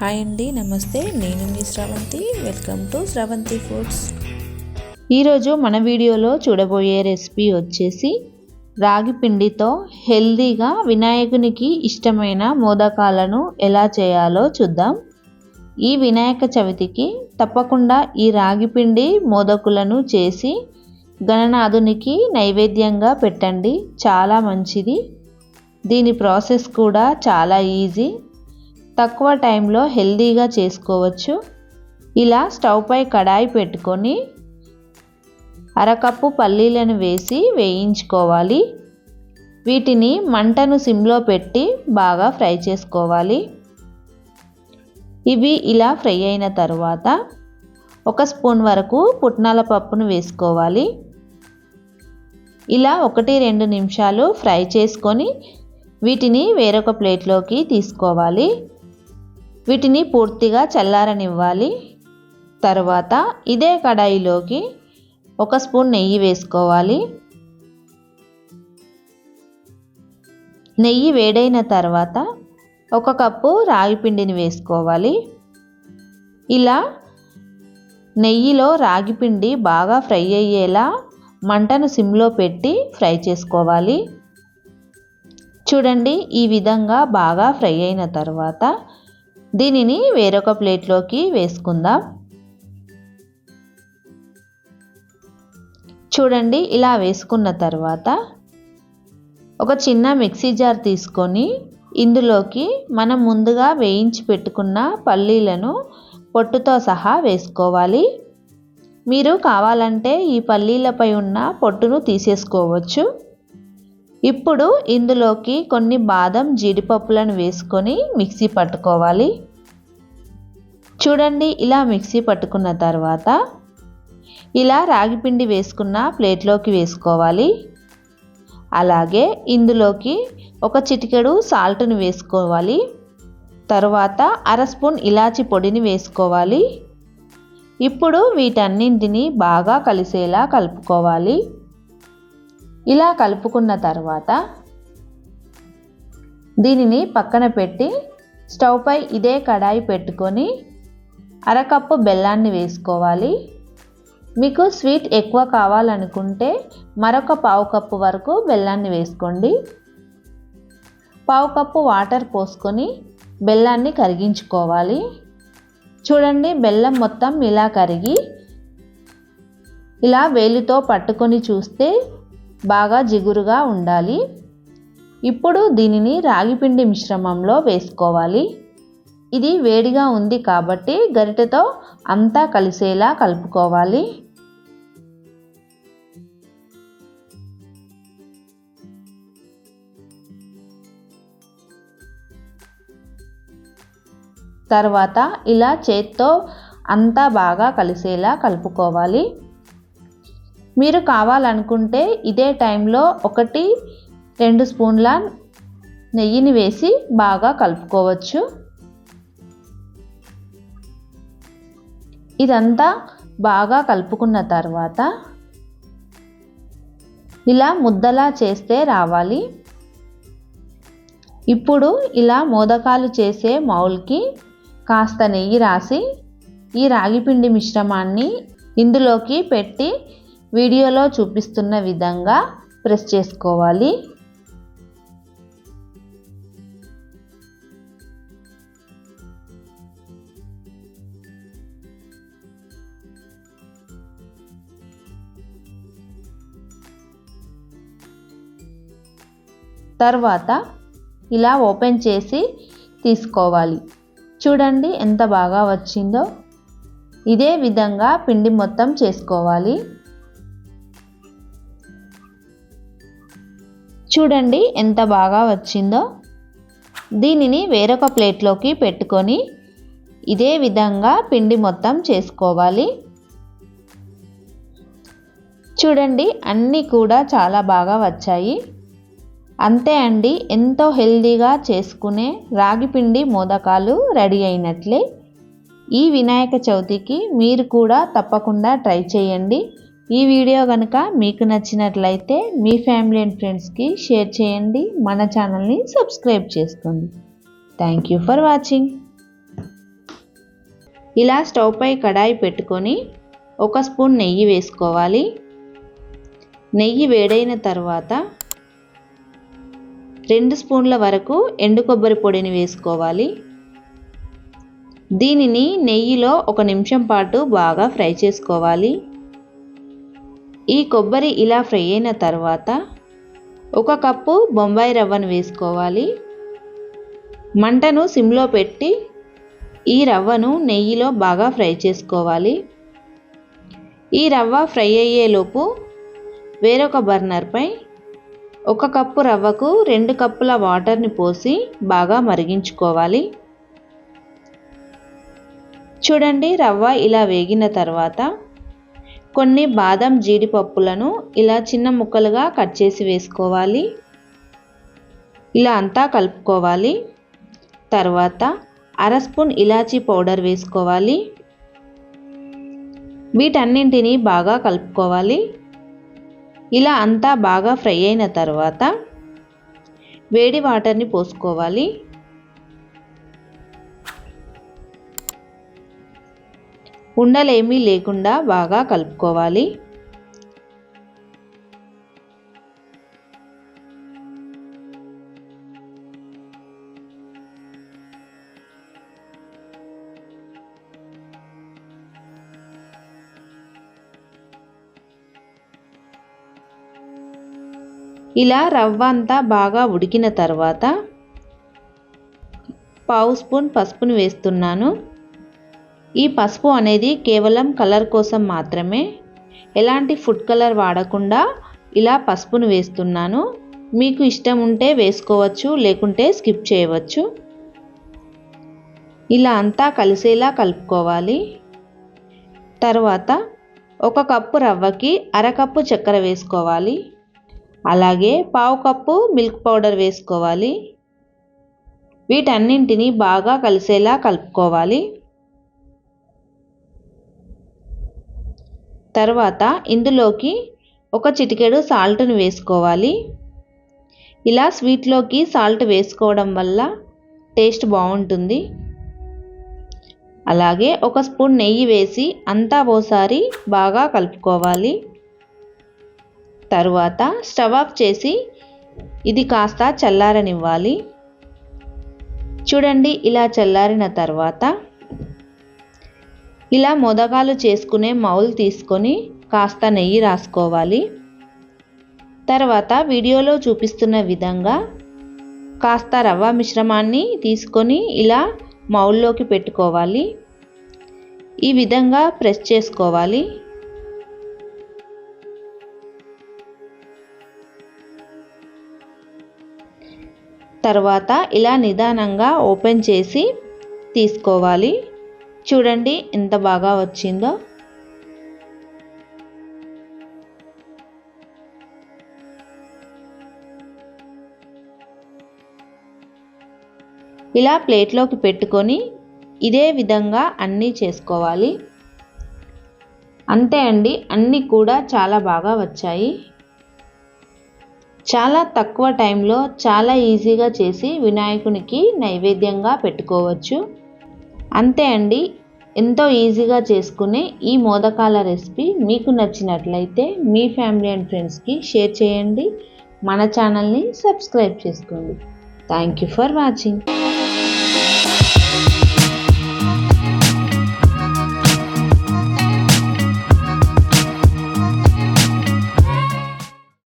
Hi అండి నమస్తే. నేను మీ Sravanthi. Welcome to Sravanthi foods ఈరోజు మన వీడియోలో చూడబోయే రెసిపీ వచ్చేసి రాగి పిండితో హెల్దీగా వినాయకునికి ఇష్టమైన మోదకాలను ఎలా చేయాలో చూద్దాం. ఈ వినాయక చవితికి తప్పకుండా ఈ రాగి పిండి మోదకులను చేసి గణనాథునికి నైవేద్యంగా పెట్టండి. చాలా మంచిది. దీని ప్రాసెస్ కూడా చాలా ఈజీ. తక్కువ టైంలో హెల్దీగా చేసుకోవచ్చు. ఇలా స్టవ్పై కడాయి పెట్టుకొని అరకప్పు పల్లీలను వేసి వేయించుకోవాలి. వీటిని మంటను సిమ్లో పెట్టి బాగా ఫ్రై చేసుకోవాలి. ఇవి ఇలా ఫ్రై అయిన తర్వాత ఒక స్పూన్ వరకు పుట్నాల పప్పును వేసుకోవాలి. ఇలా ఒకటి రెండు నిమిషాలు ఫ్రై చేసుకొని వీటిని వేరొక ప్లేట్లోకి తీసుకోవాలి. వీటిని పూర్తిగా చల్లారనివ్వాలి. తర్వాత ఇదే కడాయిలోకి ఒక స్పూన్ నెయ్యి వేసుకోవాలి. నెయ్యి వేడైన తర్వాత ఒక కప్పు రాగి పిండిని వేసుకోవాలి. ఇలా నెయ్యిలో రాగి పిండి బాగా ఫ్రై అయ్యేలా మంటను సిమ్లో పెట్టి ఫ్రై చేసుకోవాలి. చూడండి ఈ విధంగా బాగా ఫ్రై అయిన తర్వాత దీనిని వేరొక ప్లేట్లోకి వేసుకుందాం. చూడండి ఇలా వేసుకున్న తర్వాత ఒక చిన్న మిక్సీ జార్ తీసుకొని ఇందులోకి మనం ముందుగా వేయించి పెట్టుకున్న పల్లీలను పొట్టుతో సహా వేసుకోవాలి. మీరు కావాలంటే ఈ పల్లీలపై ఉన్న పొట్టును తీసేసుకోవచ్చు. ఇప్పుడు ఇందులోకి కొన్ని బాదం జీడిపప్పులను వేసుకొని మిక్సీ పట్టుకోవాలి. చూడండి ఇలా మిక్సీ పట్టుకున్న తర్వాత ఇలా రాగిపిండి వేసుకున్న ప్లేట్లోకి వేసుకోవాలి. అలాగే ఇందులోకి ఒక చిటికెడు సాల్ట్ని వేసుకోవాలి. తర్వాత అర స్పూన్ ఇలాచి పొడిని వేసుకోవాలి. ఇప్పుడు వీటన్నింటినీ బాగా కలిసేలా కలుపుకోవాలి. ఇలా కలుపుకున్న తర్వాత దీనిని పక్కన పెట్టి స్టవ్ పై ఇదే కడాయి పెట్టుకొని అరకప్పు బెల్లాన్ని వేసుకోవాలి. మీకు స్వీట్ ఎక్కువ కావాలనుకుంటే మరొక పావు కప్పు వరకు బెల్లాన్ని వేసుకోండి. పావు కప్పు వాటర్ పోసుకొని బెల్లాన్ని కరిగించుకోవాలి. చూడండి బెల్లం మొత్తం ఇలా కరిగి ఇలా వేలితో పట్టుకొని చూస్తే బాగా జిగురుగా ఉండాలి. ఇప్పుడు దీనిని రాగిపిండి మిశ్రమంలో వేసుకోవాలి. ఇది వేడిగా ఉంది కాబట్టి గరిటెతో అంతా కలిసేలా కలుపుకోవాలి. తర్వాత ఇలా చేత్తో అంతా బాగా కలిసేలా కలుపుకోవాలి. మీరు కావాలనుకుంటే ఇదే టైంలో ఒకటి రెండు స్పూన్ల నెయ్యిని వేసి బాగా కలుపుకోవచ్చు. ఇదంతా బాగా కలుపుకున్న తర్వాత ఇలా ముద్దలా చేస్తే రావాలి. ఇప్పుడు ఇలా మోదకాలు చేసే మౌల్కి కాస్త నెయ్యి రాసి ఈ రాగిపిండి మిశ్రమాన్ని ఇందులోకి పెట్టి వీడియోలో చూపిస్తున్న విధంగా ప్రెస్ చేసుకోవాలి. తర్వాత ఇలా ఓపెన్ చేసి తీసుకోవాలి. చూడండి ఎంత బాగా వచ్చిందో. ఇదే విధంగా పిండి మొత్తం చేసుకోవాలి. చూడండి ఎంత బాగా వచ్చిందో. దీనిని వేరొక ప్లేట్లోకి పెట్టుకొని ఇదే విధంగా పిండి మొత్తం చేసుకోవాలి. చూడండి అన్నీ కూడా చాలా బాగా వచ్చాయి. అంతే అండి ఎంతో హెల్దీగా చేసుకునే రాగిపిండి మోదకాలు రెడీ అయినట్లే. ఈ వినాయక చవితికి మీరు కూడా తప్పకుండా ట్రై చేయండి. ఈ వీడియో కనుక మీకు నచ్చినట్లయితే మీ ఫ్యామిలీ అండ్ ఫ్రెండ్స్కి షేర్ చేయండి మన ఛానల్ని సబ్స్క్రైబ్ చేసుకోండి. థ్యాంక్ యూ ఫర్ వాచింగ్ ఇలా స్టవ్ పై కడాయి పెట్టుకొని ఒక స్పూన్ నెయ్యి వేసుకోవాలి. నెయ్యి వేడైన తర్వాత రెండు స్పూన్ల వరకు ఎండు కొబ్బరి పొడిని వేసుకోవాలి. దీనిని నెయ్యిలో ఒక నిమిషం పాటు బాగా ఫ్రై చేసుకోవాలి. ఈ కొబ్బరి ఇలా ఫ్రై అయిన తర్వాత ఒక కప్పు బొంబాయి రవ్వను వేసుకోవాలి. మంటను సిమ్లో పెట్టి ఈ రవ్వను నెయ్యిలో బాగా ఫ్రై చేసుకోవాలి. ఈ రవ్వ ఫ్రై అయ్యేలోపు వేరొక బర్నర్పై ఒక కప్పు రవ్వకు రెండు కప్పుల వాటర్ని పోసి బాగా మరిగించుకోవాలి. చూడండి రవ్వ ఇలా వేగిన తర్వాత కొన్ని బాదం జీడిపప్పులను ఇలా చిన్న ముక్కలుగా కట్ చేసి వేసుకోవాలి. ఇలా అంతా కలుపుకోవాలి. తర్వాత అర స్పూన్ ఇలాచీ పౌడర్ వేసుకోవాలి. వీటన్నింటినీ బాగా కలుపుకోవాలి. ఇలా అంతా బాగా ఫ్రై అయిన తర్వాత వేడి వాటర్ని పోసుకోవాలి. ఉండలేమీ లేకుండా బాగా కలుపుకోవాలి. ఇలా రవ్వ అంతా బాగా ఉడికిన తర్వాత పావు స్పూన్ పసుపును వేస్తున్నాను. ఈ పసుపు అనేది కేవలం కలర్ కోసం మాత్రమే. ఎలాంటి ఫుడ్ కలర్ వాడకుండా ఇలా పసుపును వేస్తున్నాను. మీకు ఇష్టం ఉంటే వేసుకోవచ్చు లేకుంటే స్కిప్ చేయవచ్చు. ఇలా అంతా కలిసేలా కలుపుకోవాలి. తర్వాత ఒక కప్పు రవ్వకి అరకప్పు చక్కెర వేసుకోవాలి. అలాగే పావు కప్పు మిల్క్ పౌడర్ వేసుకోవాలి. వీటన్నింటినీ బాగా కలిసేలా కలుపుకోవాలి. తర్వాత ఇందులోకి ఒక చిటికెడు సాల్ట్ను వేసుకోవాలి. ఇలా స్వీట్లోకి సాల్ట్ వేసుకోవడం వల్ల టేస్ట్ బాగుంటుంది. అలాగే ఒక స్పూన్ నెయ్యి వేసి అంతా ఓసారి బాగా కలుపుకోవాలి. తరువాత స్టవ్ ఆఫ్ చేసి ఇది కాస్త చల్లారనివ్వాలి. చూడండి ఇలా చల్లారిన తర్వాత ఇలా మొదగాలు చేసుకునే మౌల్ తీసుకొని కాస్త నెయ్యి రాసుకోవాలి. తర్వాత వీడియోలో చూపిస్తున్న విధంగా కాస్త రవ్వ మిశ్రమాన్ని తీసుకొని ఇలా మౌల్లోకి పెట్టుకోవాలి. ఈ విధంగా ప్రెస్ చేసుకోవాలి. తర్వాత ఇలా నిదానంగా ఓపెన్ చేసి తీసుకోవాలి. చూడండి ఎంత బాగా వచ్చిందో. ఇలా ప్లేట్లోకి పెట్టుకొని ఇదే విధంగా అన్నీ చేసుకోవాలి. అంతే అండి అన్నీ కూడా చాలా బాగా వచ్చాయి. చాలా తక్కువ టైంలో చాలా ఈజీగా చేసి వినాయకునికి నైవేద్యంగా పెట్టుకోవచ్చు. అంతే అండి. ఎంతో ఈజీగా చేసుకునే ఈ మోదకాల రెసిపీ మీకు నచ్చినట్లయితే మీ ఫ్యామిలీ అండ్ ఫ్రెండ్స్కి షేర్ చేయండి. మన ఛానల్ని సబ్స్క్రైబ్ చేసుకోండి. Thank you for watching.